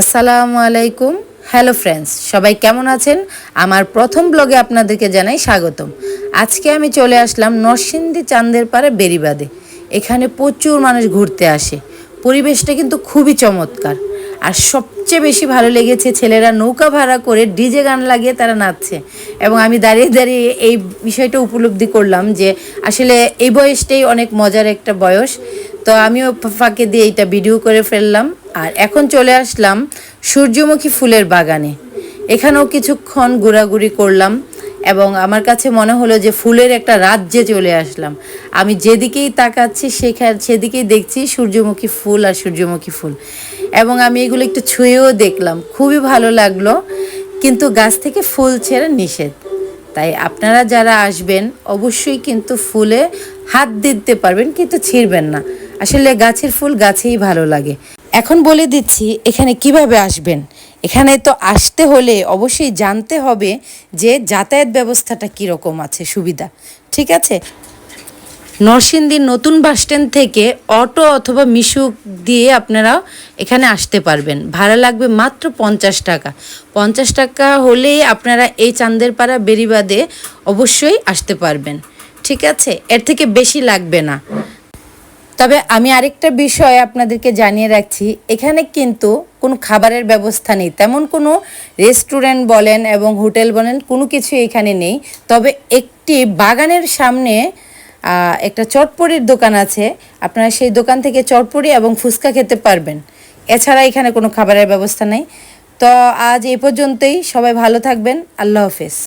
আসসালামু আলাইকুম। Hello friends সবাই কেমন আছেন? আমার প্রথম ব্লগে আপনাদেরকে জানাই স্বাগতম। আজকে আমি চলে আসলাম নরসিংদী চান্দের পাড়ে বেরিবাদে এখানে প্রচুর মানুষ ঘুরতে আসে। পরিবেশটা কিন্তু খুবই চমৎকার। আর সবচেয়ে বেশি ভালো লেগেছে ছেলেরা নৌকা ভাড়া করে ডিজে গান লাগিয়ে তারা নাচছে। এবং আমি দাঁড়িয়ে দাঁড়িয়ে এই বিষয়টা উপলব্ধি করলাম যে আসলে এই বয়সটাই অনেক মজার একটা বয়স। তো আমিও ফাঁকে দিয়ে এইটা ভিডিও করে ফেললাম। আর এখন চলে আসলাম সূর্যমুখী ফুলের বাগানে। এখানেও কিছুক্ষণ ঘোরাঘুরি করলাম এবং আমার কাছে মনে হলো যে ফুলের একটা রাজ্যে চলে আসলাম। আমি যেদিকেই তাকাচ্ছি সেখানে, সেদিকেই দেখছি সূর্যমুখী ফুল আর সূর্যমুখী ফুল। এবং আমি এগুলো একটু ছুঁয়েও দেখলাম। খুবই ভালো লাগল। কিন্তু গাছ থেকে ফুল ছেড়ে নিষেধ। তাই আপনারা যারা আসবেন, অবশ্যই কিন্তু ফুলে হাত দিতে পারবেন কিন্তু ছিঁড়বেন না। আসলে গাছের ফুল গাছেই ভালো লাগে। এখন বলে দিচ্ছি, এখানে কীভাবে আসবেন? এখানে তো আসতে হলে অবশ্যই জানতে হবে যে যাতায়াত ব্যবস্থাটা কীরকম আছে, সুবিধা। ঠিক আছে? নরসিংদীর নতুন বাসস্ট্যান্ড থেকে অটো অথবা মিশুক দিয়ে আপনারা এখানে আসতে পারবেন। ভাড়া লাগবে মাত্র পঞ্চাশ টাকা। পঞ্চাশ টাকা হলেই আপনারা এই চান্দেরপাড়া বেরিবাদে অবশ্যই আসতে পারবেন। ঠিক আছে? এর থেকে বেশি লাগবে না। তবে আমি আরেকটা বিষয় আপনাদেরকে জানিয়ে রাখছি, এখানে কিন্তু কোনো খাবারের ব্যবস্থা নেই। তেমন কোনো রেস্টুরেন্ট বলেন এবং হোটেল বলেন, কোনো কিছু এখানে নেই। তবে একটি বাগানের সামনে একটা চটপড়ির দোকান আছে। আপনারা সেই দোকান থেকে চটপড়ি এবং ফুচকা খেতে পারবেন। এছাড়া এখানে কোনো খাবারের ব্যবস্থা নেই। তো আজ এই পর্যন্তই। সবাই ভালো থাকবেন। আল্লাহ হাফেজ।